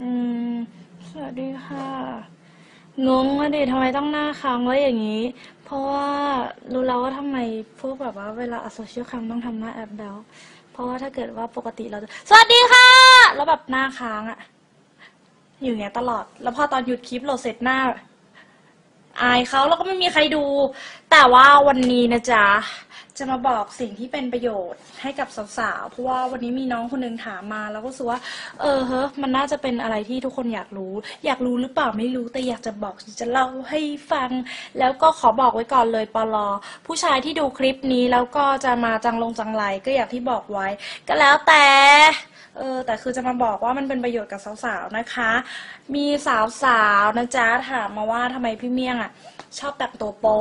อืม สวัสดีค่ะ งงอะดิทำไมต้องหน้าค้างไว้อย่างนี้ เพราะว่ารู้แล้วว่าทำไมพวกแบบว่าเวลาอัดโซเชียลแคมต้องทำหน้าแอปแล้วเพราะว่าถ้าเกิดว่าปกติเราจะ สวัสดีค่ะ แล้วแบบหน้าค้างอะอยู่เงี้ยตลอด แล้วพอตอนหยุดคลิปโหลดเสร็จหน้า อายเขาแล้วก็ไม่มีใครดู แต่ว่าวันนี้นะจ๊ะ จะมาบอกสิ่งที่เป็นประโยชน์ให้กับสาวๆ เพราะว่าวันนี้มีน้องคนหนึงถามมา แล้วก็รู้สึกว่า เออเฮ้ยมันน่าจะเป็นอะไรที่ทุกคนอยากรู้ อยากรู้หรือเปล่าไม่รู้ แต่อยากจะบอกจะเล่าให้ฟัง แล้วก็ขอบอกไว้ก่อนเลยปลอผู้ชายที่ดูคลิปนี้แล้วก็จะมาจังลงจังไรก็อย่างที่บอกไว้ ก็แล้วแต่ เออแต่คือจะมาบอกว่ามันเป็นประโยชน์กับสาวๆนะคะ มีสาวๆนะจ๊ะถามมาว่าทำไมพี่เมี่ยงอะชอบแต่งตัวโป๊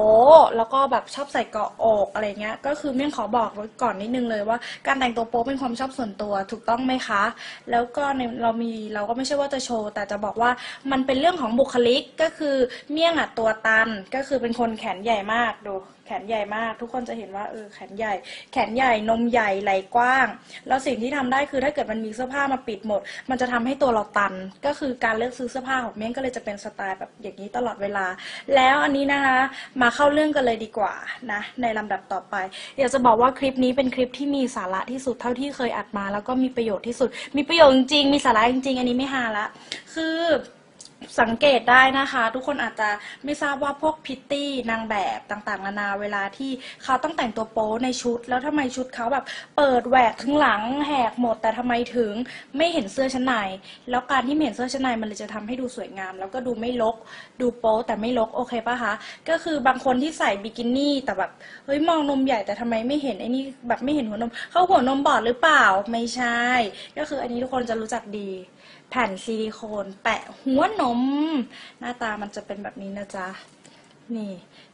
แล้วก็แบบชอบใส่เกาะอกอะไรเงี้ย ก็คือเมี่ยงขอบอกไว้ก่อนนิดนึงเลยว่าการแต่งตัวโป๊เป็นความชอบส่วนตัวถูกต้องไหมคะ แล้วก็ในเรามีเราก็ไม่ใช่ว่าจะโชว์ แต่จะบอกว่ามันเป็นเรื่องของบุคลิกก็คือเมี่ยงอะตัวตันก็คือเป็นคนแขนใหญ่มากดูแขนใหญ่มาก ทุกคนจะเห็นว่าเออแขนใหญ่ แขนใหญ่นมใหญ่ไหล่กว้าง แล้วสิ่งที่ทำได้คือถ้าเกิดมันมีเสื้อผ้ามาปิดหมด มันจะทำให้ตัวเราตัน ก็คือการเลือกซื้อเสื้อผ้าของเม้งก็เลยจะเป็นสไตล์แบบอย่างนี้ตลอดเวลา แล้วอันนี้นะคะมาเข้าเรื่องกันเลยดีกว่านะในลำดับต่อไป อยากจะบอกว่าคลิปนี้เป็นคลิปที่มีสาระที่สุดเท่าที่เคยอัดมา แล้วก็มีประโยชน์ที่สุด มีประโยชน์จริงมีสาระจริง อันนี้ไม่ฮาละคือ สังเกตได้นะคะ ทุกคนอาจจะไม่ทราบว่าพวกพิตตี้นางแบบต่างๆนานาเวลาที่เขาต้องแต่งตัวโป๊ในชุด แล้วทำไมชุดเขาแบบเปิดแหวกถึงหลังแหกหมด แต่ทำไมถึงไม่เห็นเสื้อชั้นในแล้วการที่เห็นเสื้อชั้นในมันเลยจะทำให้ดูสวยงาม แล้วก็ดูไม่ลกดูโป๊แต่ไม่ลกโอเคปะคะก็คือบางคนที่ใส่บิกินี่แต่แบบเฮ้ยมองนมใหญ่แต่ทำไมไม่เห็นไอ้นี่แบบไม่เห็นหัวนมเขาหัวนมบอดหรือเปล่าไม่ใช่ ก็คืออันนี้ทุกคนจะรู้จักดี แผ่นซิลิโคนแปะหัวนมหน้าตามันจะเป็นแบบนี้นะจ๊ะ นี่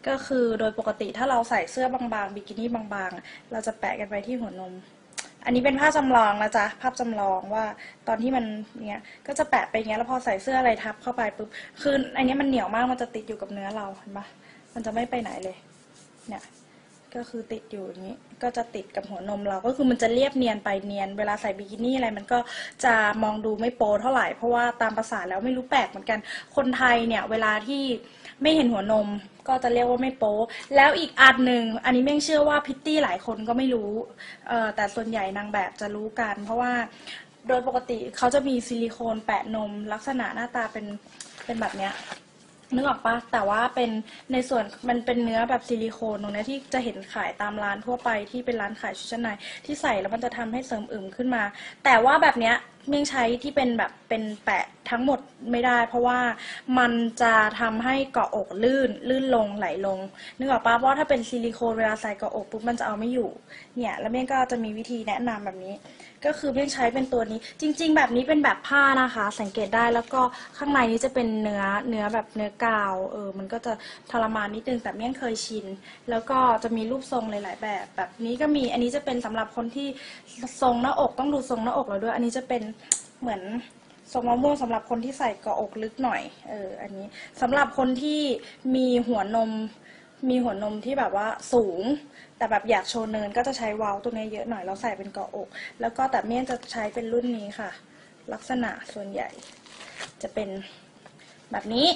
ก็คือโดยปกติถ้าเราใส่เสื้อบางๆบิกินี่บางๆ เราจะแปะกันไปที่หัวนม อันนี้เป็นภาพจำลองนะจ๊ะ ภาพจำลองว่าตอนที่มันเนี้ยก็จะแปะไปเงี้ยแล้วพอใส่เสื้ออะไรทับเข้าไปปุ๊บ คืออันนี้มันเหนียวมากมันจะติดอยู่กับเนื้อเราเห็นปะมันจะไม่ไปไหนเลย เนี่ย ก็คือติดอยู่อย่างนี้ ก็จะติดกับหัวนมเราก็คือมันจะเรียบเนียนไปเนียน เวลาใส่บิกินี่อะไรมันก็จะมองดูไม่โปเท่าไหร่ เพราะว่าตามภาษาแล้วไม่รู้แปลกเหมือนกัน คนไทยเนี่ย เวลาที่ไม่เห็นหัวนมก็จะเรียกว่าไม่โป๊แล้วอีกอันหนึ่งอันนี้เม่งเชื่อว่าพิตตี้หลายคนก็ไม่รู้เอ่อแต่ส่วนใหญ่นางแบบจะรู้กัน เพราะว่าโดยปกติเขาจะมีซิลิโคนแปะนมลักษณะหน้าตาเป็นเป็นแบบเนี้ย นึกออกปะแต่ว่าเป็นในส่วนมันเป็นเนื้อแบบซิลิโคนตรงเนี้ยที่จะเห็นขายตามร้านทั่วไปที่เป็นร้านขายชุดชั้นในที่ใส่แล้วมันจะทำให้เสริมอึมขึ้นมา แต่ว่าแบบเนี้ยยงใช้ที่เป็นแบบเป็นแปะทั้งหมดไม่ได้ เพราะว่ามันจะทำให้เกาะอกลื่นลื่นลงไหลลงนึกออกปะเพราะว่าถ้าเป็นซิลิโคนเวลาใส่เกาะอกปุ๊บมันจะเอาไม่อยู่เนี่ยแล้วเมี่ยงก็จะมีวิธีแนะนำแบบนี้ ก็คือเมี่ยงใช้เป็นตัวนี้ จริง ๆ แบบนี้เป็นแบบผ้านะคะ สังเกตได้แล้วก็ข้างในนี้จะเป็นเนื้อเนื้อแบบเนื้อกาวเออมันก็จะทรมานนิดนึงแต่เมี่ยงเคยชิน แล้วก็จะมีรูปทรงหลาย ๆ แบบแบบนี้ก็มีอันนี้จะเป็นสำหรับคนที่ทรงหน้าอกต้องดูทรงหน้าอกเราด้วย อันนี้จะเป็น เหมือนทรงมะม่วงสำหรับคนที่ใส่เกาะอกลึกหน่อย เออ อันนี้สำหรับคนที่มีหัวนม มีหัวนมที่แบบว่าสูง แต่แบบอยากโชว์เนินก็จะใช้วาล์วตัวนี้เยอะหน่อยแล้วใส่เป็นเกาะอก แล้วก็แต่เมี่ยงจะใช้เป็นรุ่นนี้ค่ะ ลักษณะส่วนใหญ่ จะเป็นแบบนี้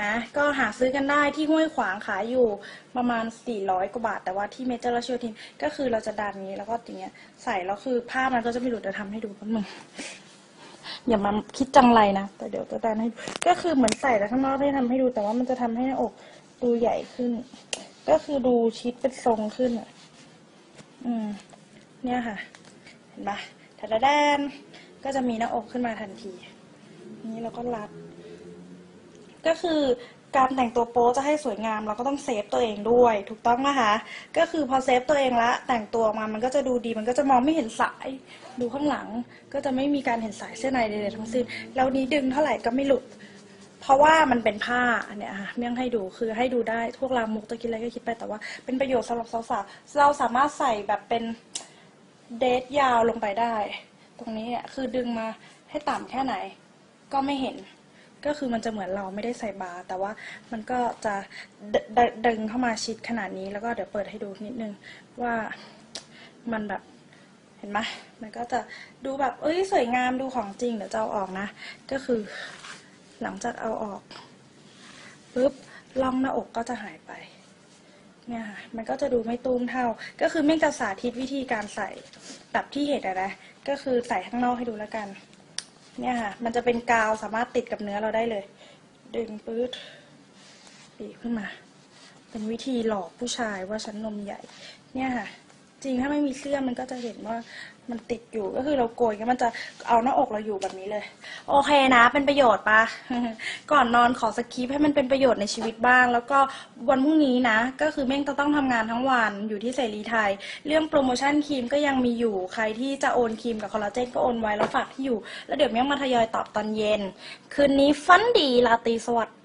นะก็หาซื้อกันได้ที่ห้วยขวางขายอยู่ประมาณ 400 กว่าบาท แต่ว่าที่เมเจอร์ราชโยธินก็คือเราจะดันนี้แล้วก็อย่างเงี้ยใส่แล้วคือผ้ามันก็จะไม่หลุดเดี๋ยวทำให้ดูแป๊บนึง อย่ามาคิดจังไรนะ แต่เดี๋ยวจะดันให้ก็คือเหมือนใส่แล้วข้างนอกได้ทำให้ดู แต่ว่ามันจะทำให้หน้าอกดูใหญ่ขึ้น ก็คือดูชิดเป็นทรงขึ้นอะอืม เนี่ยค่ะ เห็นปะถ้าแดนก็จะมีหน้าอกขึ้นมาทันที นี้เราก็รัด ก็คือ การแต่งตัวโป๊จะให้สวยงามเราก็ต้องเซฟตัวเองด้วย ถูกต้องนะคะ ก็คือพอเซฟตัวเองละแต่งตัวมามันก็จะดูดีมันก็จะมองไม่เห็นสายดูข้างหลัง ก็จะไม่มีการเห็นสายเสื้อในใดๆทั้งสิ้นแล้วนี้ดึงเท่าไหร่ก็ไม่หลุด เพราะว่ามันเป็นผ้าเนี้ยค่ะเมี่ยงให้ดูคือให้ดูได้พวกลามุกตะกี้อะไรก็คิดไปแต่ว่า เป็นประโยชน์สำหรับสาวๆเราสามารถใส่แบบเป็นเดทยาวลงไปได้ ตรงนี้เนี่ยคือดึงมาให้ต่ำแค่ไหน ก็ไม่เห็น ก็คือมันจะเหมือนเราไม่ได้ใส่บาร์แต่ว่ามันก็จะดดดึงเข้ามาชิดขนาดนี้แล้วก็เดี๋ยวเปิดให้ดูนิดนึงว่ามันแบบเห็นไหมมันก็จะดูแบบเอ้ยสวยงามดูของจริงเดี๋ยวจะเอาออกนะ ก็คือหลังจากเอาออกปุ๊บร่องหน้าอกก็จะหายไปเนี่ยค่ะมันก็จะดูไม่ตูมเท่า ก็คือไม่งจะสาธิตวิธีการใส่แบบที่เห็นอะนะก็คือใส่ข้างนอกให้ดูแล้วกัน เนี่ยค่ะ มันจะเป็นกาวสามารถติดกับเนื้อเราได้เลย ดึงปื๊ดปีขึ้นมา เป็นวิธีหลอกผู้ชายว่าฉันนมใหญ่ เนี่ยค่ะ จริงถ้าไม่มีเสื้อมันก็จะเห็นว่ามันติดอยู่ก็คือเราโกยก็มันจะเอาหน้าอกเราอยู่แบบนี้เลย โอเคนะ เป็นประโยชน์ปะ ก่อนนอนขอสคริปให้มันเป็นประโยชน์ในชีวิตบ้าง แล้วก็วันพรุ่งนี้นะ ก็คือเม่งจะต้องทำงานทั้งวันอยู่ที่เสรีไทย เรื่องโปรโมชั่นครีมก็ยังมีอยู่ใครที่จะโอนครีมกับคอลลาเจนก็โอนไว้แล้วฝากที่อยู่ แล้วเดี๋ยวเม่งมาทยอยตอบตอนเย็น คืนนี้ฟันดีลาตรีสวัสดิ์